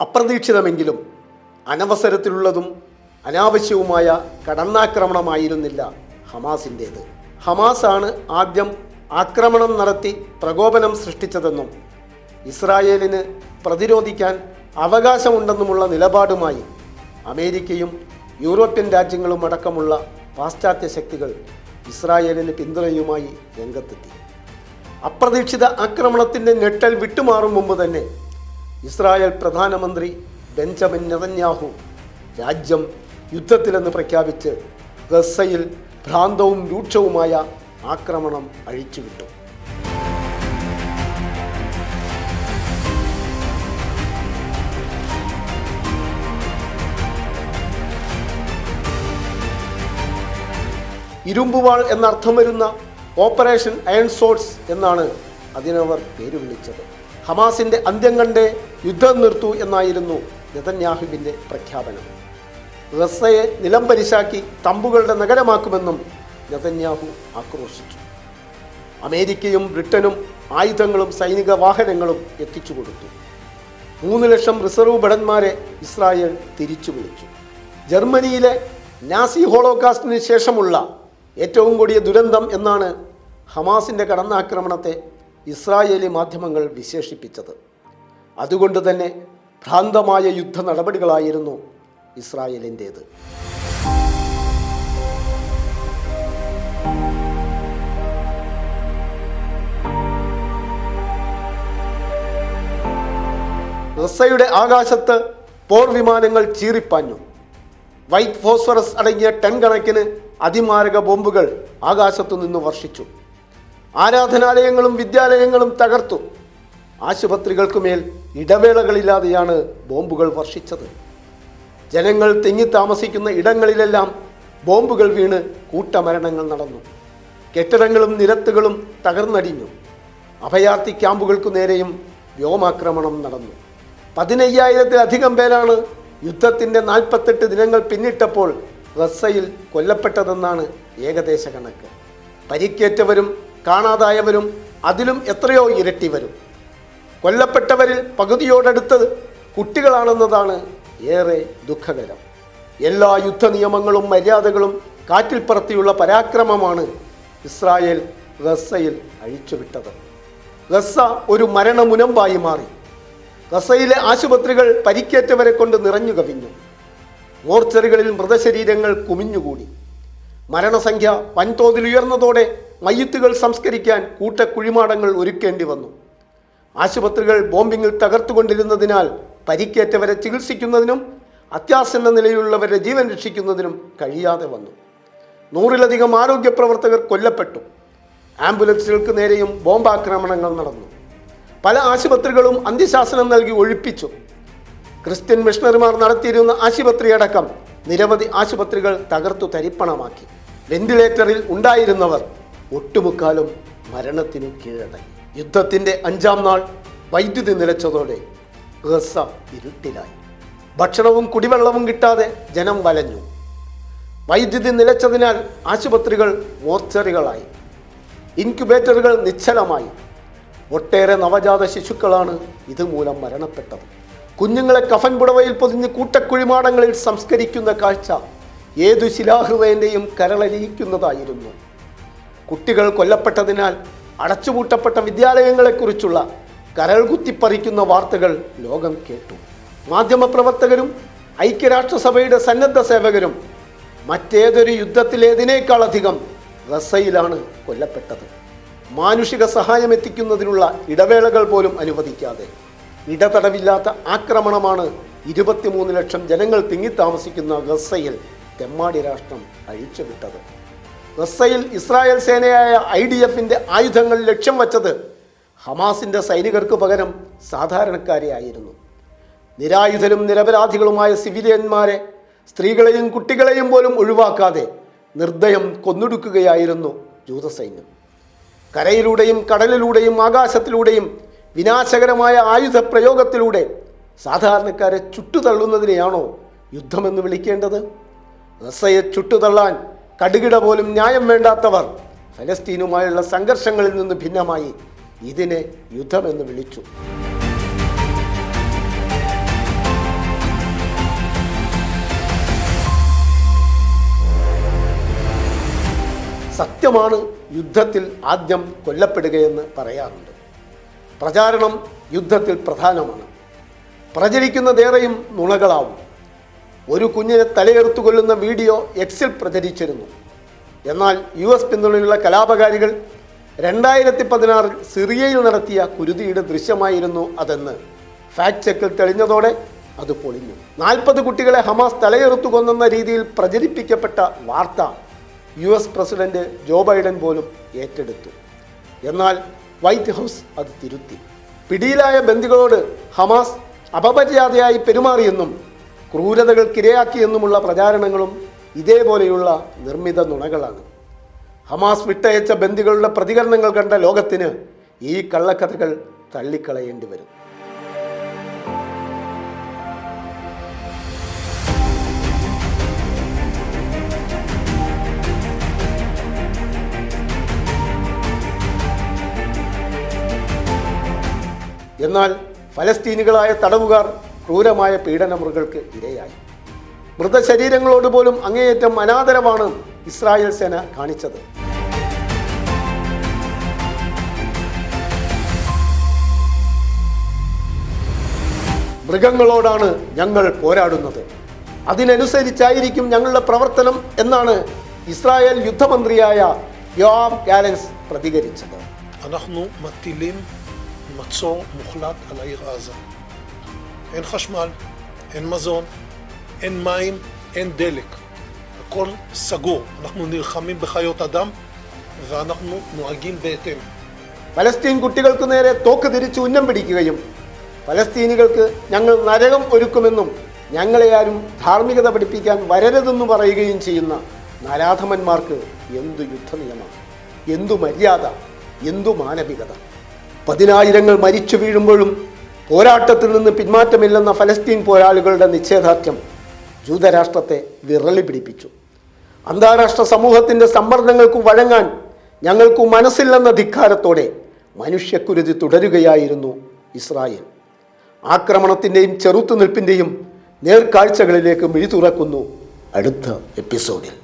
അപ്രതീക്ഷിതമെങ്കിലും അനവസരത്തിലുള്ളതും അനാവശ്യവുമായ കടന്നാക്രമണമായിരുന്നില്ല ഹമാസിന്റേത്. ഹമാസാണ് ആദ്യം ആക്രമണം നടത്തി പ്രകോപനം സൃഷ്ടിച്ചതെന്നും ഇസ്രായേലിന് പ്രതിരോധിക്കാൻ അവകാശമുണ്ടെന്നുമുള്ള നിലപാടുമായി അമേരിക്കയും യൂറോപ്യൻ രാജ്യങ്ങളും അടക്കമുള്ള പാശ്ചാത്യ ശക്തികൾ ഇസ്രായേലിന് പിന്തുണയുമായി രംഗത്തെത്തി. അപ്രതീക്ഷിത ആക്രമണത്തിന്റെ ഞെട്ടൽ വിട്ടുമാറും മുമ്പ് തന്നെ ഇസ്രായേൽ പ്രധാനമന്ത്രി ബെഞ്ചമിൻ നെതന്യാഹു രാജ്യം യുദ്ധത്തിലെന്ന് പ്രഖ്യാപിച്ച് ഗസയിൽ ഭ്രാന്തവും രൂക്ഷവുമായ ആക്രമണം അഴിച്ചുവിട്ടു. ഇരുമ്പുവാൾ എന്നർത്ഥം വരുന്ന ഓപ്പറേഷൻ അയൺ സോഴ്സ് എന്നാണ് അതിനവർ പേര് വിളിച്ചത്. ഹമാസിന്റെ അന്ത്യം കണ്ട് യുദ്ധം നിർത്തൂ എന്നായിരുന്നു നെതന്യാഹുവിന്റെ പ്രഖ്യാപനം. ഗസയെ നിലം പരിശാക്കി തമ്പുകളുടെ നഗരമാക്കുമെന്നും നെതന്യാഹു ആക്രോശിച്ചു. അമേരിക്കയും ബ്രിട്ടനും ആയുധങ്ങളും സൈനിക വാഹനങ്ങളും എത്തിച്ചു കൊടുത്തു. മൂന്ന് ലക്ഷം റിസർവ് ഭടന്മാരെ ഇസ്രായേൽ തിരിച്ചു വിളിച്ചു. ജർമ്മനിയിലെ നാസി ഹോളോകാസ്റ്റിന് ശേഷമുള്ള ഏറ്റവും കൂടിയ ദുരന്തം എന്നാണ് ഹമാസിന്റെ കടന്നാക്രമണത്തെ ഇസ്രായേലി മാധ്യമങ്ങൾ വിശേഷിപ്പിച്ചത്. അതുകൊണ്ട് തന്നെ ഭ്രാന്തമായ യുദ്ധ നടപടികളായിരുന്നു ഇസ്രായേലിന്റേത്. റസയുടെ ആകാശത്ത് പോർ വിമാനങ്ങൾ ചീറിപ്പാഞ്ഞു. വൈറ്റ് ഫോസ്ഫറസ് അടങ്ങിയ ടൺ കണക്കിന് അതിമാരക ബോംബുകൾ ആകാശത്തു നിന്ന് വർഷിച്ചു. ആരാധനാലയങ്ങളും വിദ്യാലയങ്ങളും തകർത്തു. ആശുപത്രികൾക്കുമേൽ ഇടവേളകളില്ലാതെയാണ് ബോംബുകൾ വർഷിച്ചത്. ജനങ്ങൾ തിങ്ങി താമസിക്കുന്ന ഇടങ്ങളിലെല്ലാം ബോംബുകൾ വീണ് കൂട്ടമരണങ്ങൾ നടന്നു. കെട്ടിടങ്ങളും നിരത്തുകളും തകർന്നടിഞ്ഞു. അഭയാർത്ഥി ക്യാമ്പുകൾക്കു നേരെയും വ്യോമാക്രമണം നടന്നു. പതിനയ്യായിരത്തിലധികം പേരാണ് യുദ്ധത്തിന്റെ നാൽപ്പത്തെട്ട് ദിനങ്ങൾ പിന്നിട്ടപ്പോൾ റസ്സയിൽ കൊല്ലപ്പെട്ടതെന്നാണ് ഏകദേശ കണക്ക്. പരിക്കേറ്റവരും കാണാതായവരും അതിലും എത്രയോ ഇരട്ടി വരും. കൊല്ലപ്പെട്ടവരിൽ പകുതിയോടടുത്തത് കുട്ടികളാണെന്നതാണ് ഏറെ ദുഃഖകരം. എല്ലാ യുദ്ധ നിയമങ്ങളും മര്യാദകളും കാറ്റിൽ പറത്തിയുള്ള പരാക്രമമാണ് ഇസ്രായേൽ ഗസയിൽ അഴിച്ചുവിട്ടത്. ഗസ ഒരു മരണമുനമ്പായി മാറി. ഗസയിലെ ആശുപത്രികൾ പരിക്കേറ്റവരെ കൊണ്ട് നിറഞ്ഞു കവിഞ്ഞു. മോർച്ചറികളിൽ മൃതശരീരങ്ങൾ കുമിഞ്ഞുകൂടി. മരണസംഖ്യ വൻതോതിൽ ഉയർന്നതോടെ മയ്യത്തുകൾ സംസ്കരിക്കാൻ കൂട്ടക്കുഴിമാടങ്ങൾ ഒരുക്കേണ്ടി വന്നു. ആശുപത്രികൾ ബോംബിങ്ങിൽ തകർത്തുകൊണ്ടിരുന്നതിനാൽ പരിക്കേറ്റവരെ ചികിത്സിക്കുന്നതിനും അത്യാസന്ന നിലയിലുള്ളവരുടെ ജീവൻ രക്ഷിക്കുന്നതിനും കഴിയാതെ വന്നു. നൂറിലധികം ആരോഗ്യ പ്രവർത്തകർ കൊല്ലപ്പെട്ടു. ആംബുലൻസുകൾക്ക് നേരെയും ബോംബാക്രമണങ്ങൾ നടന്നു. പല ആശുപത്രികളും അന്ത്യശാസനം നൽകി ഒഴിപ്പിച്ചു. ക്രിസ്ത്യൻ മിഷണറിമാർ നടത്തിയിരുന്ന ആശുപത്രിയടക്കം നിരവധി ആശുപത്രികൾ തകർത്തു തരിപ്പണമാക്കി. വെന്റിലേറ്ററിൽ ഉണ്ടായിരുന്നവർ ഒട്ടുമുക്കാലും മരണത്തിനു കീഴടങ്ങി. യുദ്ധത്തിന്റെ അഞ്ചാം നാൾ വൈദ്യുതി നിലച്ചതോടെ ഗസ ഇരുട്ടിലായി. ഭക്ഷണവും കുടിവെള്ളവും കിട്ടാതെ ജനം വലഞ്ഞു. വൈദ്യുതി നിലച്ചതിനാൽ ആശുപത്രികൾ മോർച്ചറികളായി. ഇൻക്യുബേറ്ററുകൾ നിശ്ചലമായി. ഒട്ടേറെ നവജാത ശിശുക്കളാണ് ഇതുമൂലം മരണപ്പെട്ടത്. കുഞ്ഞുങ്ങളെ കഫൻ പുടവയിൽ പൊതിഞ്ഞ് കൂട്ടക്കുഴിമാടങ്ങളിൽ സംസ്കരിക്കുന്ന കാഴ്ച ഏതു ശിലാഹൃദയന്റെയും കരളലിയിക്കുന്നതായിരുന്നു. കുട്ടികൾ കൊല്ലപ്പെട്ടതിനാൽ അടച്ചുപൂട്ടപ്പെട്ട വിദ്യാലയങ്ങളെക്കുറിച്ചുള്ള കരൾ കുത്തിപ്പറിക്കുന്ന വാർത്തകൾ ലോകം കേട്ടു. മാധ്യമപ്രവർത്തകരും ഐക്യരാഷ്ട്രസഭയുടെ സന്നദ്ധ സേവകരും മറ്റേതൊരു യുദ്ധത്തിലേതിനേക്കാളധികം റസയിലാണ് കൊല്ലപ്പെട്ടത്. മാനുഷിക സഹായം എത്തിക്കുന്നതിനുള്ള ഇടവേളകൾ പോലും അനുവദിക്കാതെ ഇടതടവില്ലാത്ത ആക്രമണമാണ് ഇരുപത്തിമൂന്ന് ലക്ഷം ജനങ്ങൾ തിങ്ങിത്താമസിക്കുന്ന ഗസയിൽ തെമ്മാടി രാഷ്ട്രം അഴിച്ചുവിട്ടത്. ഗസയിൽ ഇസ്രായേൽ സേനയായ ഐ ഡി എഫിന്റെ ആയുധങ്ങൾ ലക്ഷ്യം വച്ചത് ഹമാസിന്റെ സൈനികർക്ക് പകരം സാധാരണക്കാരെ ആയിരുന്നു നിരായുധരും നിരപരാധികളുമായ സിവിലിയന്മാരെ സ്ത്രീകളെയും കുട്ടികളെയും പോലും ഒഴിവാക്കാതെ നിർദ്ദയം കൊന്നൊടുക്കുകയായിരുന്നു ജൂതസൈന്യം. കരയിലൂടെയും കടലിലൂടെയും ആകാശത്തിലൂടെയും വിനാശകരമായ ആയുധ പ്രയോഗത്തിലൂടെ സാധാരണക്കാരെ ചുട്ടുതള്ളുന്നതിനെയാണോ യുദ്ധമെന്ന് വിളിക്കേണ്ടത്? റസ്സയെ ചുട്ടുതള്ളാൻ കടുകിട പോലും ന്യായം വേണ്ടാത്തവർ. ഫലസ്തീനുമായുള്ള സംഘർഷങ്ങളിൽ നിന്ന് ഭിന്നമായി ഇതിനെ യുദ്ധമെന്ന് വിളിച്ചു. സത്യമാണ് യുദ്ധത്തിൽ ആദ്യം കൊല്ലപ്പെടുകയെന്ന് പറയാറുണ്ട്. പ്രചാരണം യുദ്ധത്തിൽ പ്രധാനമാണ്. പ്രചരിക്കുന്നതേറെയും നുണകളാവും. ഒരു കുഞ്ഞിനെ തലയെടുത്തു കൊല്ലുന്ന വീഡിയോ എക്സിൽ പ്രചരിച്ചിരുന്നു. എന്നാൽ യു എസ് പിന്തുണയുള്ള കലാപകാരികൾ രണ്ടായിരത്തി പതിനാറിൽ സിറിയയിൽ നടത്തിയ കുരുതിയുടെ ദൃശ്യമായിരുന്നു അതെന്ന്. ഫാക്ട് ചെക്കിൽ തെളിഞ്ഞതോടെ അത് പൊളിഞ്ഞു. നാൽപ്പത് കുട്ടികളെ ഹമാസ് തലയെറുത്തു കൊന്നെന്ന രീതിയിൽ പ്രചരിപ്പിക്കപ്പെട്ട വാർത്ത U S president Joe Biden പോലും ഏറ്റെടുത്തു. എന്നാൽ വൈറ്റ് ഹൗസ് അത് തിരുത്തി. പിടിയിലായ ബന്ദികളോട് ഹമാസ് അപമര്യാദയായി പെരുമാറിയെന്നും ക്രൂരതകൾക്കിരയാക്കിയെന്നുമുള്ള പ്രചാരണങ്ങളും ഇതേപോലെയുള്ള നിർമ്മിത നുണകളാണ്. ഹമാസ് വിട്ടയച്ച ബന്ദികളുടെ പ്രതികരണങ്ങൾ കണ്ട ലോകത്തിന് ഈ കള്ളക്കഥകൾ തള്ളിക്കളയേണ്ടി വരും. എന്നാൽ ഫലസ്തീനികളായ തടവുകാർ ക്രൂരമായ പീഡനമുറകൾക്ക് ഇരയായി. മൃതശരീരങ്ങളോട് പോലും അങ്ങേയറ്റം അനാദരമാണ് ഇസ്രായേൽ സേന കാണിച്ചത്. മൃഗങ്ങളോടാണ് ഞങ്ങൾ പോരാടുന്നത്. അതിനനുസരിച്ചായിരിക്കും ഞങ്ങളുടെ പ്രവർത്തനം എന്നാണ് ഇസ്രായേൽ യുദ്ധമന്ത്രിയായ യോം ഗാലൻസ് പ്രതികരിച്ചത്. אין חשמל, אין מזון, אין מים, אין דלק. הכל סגור. אנחנו נלחמים בחיות אדם ואנחנו נוהגים בהתאם. പലസ്തീൻ കുട്ടികൾക്ക് നേരെ തോക്ക് തിരിച്ച് ഉന്നം പിടിക്കുകയും പലസ്തീനികൾക്ക് ഞങ്ങൾ നരകം ഒരുക്കുമെന്നും ഞങ്ങളെ ആരും ധാർമ്മികത പഠിപ്പിക്കാൻ വരരുതെന്ന് പറയുകയും ചെയ്യുന്ന നരാധമന്മാർക്ക് എന്തു യുദ്ധനിയമം എന്തു മര്യാദ എന്തു മാനവികത പതിനായിരങ്ങൾ മരിച്ചു വീഴുമ്പോഴും പോരാട്ടത്തിൽ നിന്ന് പിന്മാറ്റമില്ലെന്ന ഫലസ്തീൻ പോരാളികളുടെ നിശ്ചയദാർഢ്യം ജൂതരാഷ്ട്രത്തെ വിറളി പിടിപ്പിച്ചു. അന്താരാഷ്ട്ര സമൂഹത്തിന്റെ സമ്മർദ്ദങ്ങൾക്ക് വഴങ്ങാൻ ഞങ്ങൾക്ക് മനസ്സില്ലെന്ന ധിക്കാരത്തോടെ മനുഷ്യക്കുരുതി തുടരുകയായിരുന്നു ഇസ്രായേൽ. ആക്രമണത്തിന്റെയും ചെറുത്തുനിൽപ്പിന്റെയും നേർക്കാഴ്ചകളിലേക്ക് മിഴി തുറക്കുന്നു അടുത്ത എപ്പിസോഡിൽ.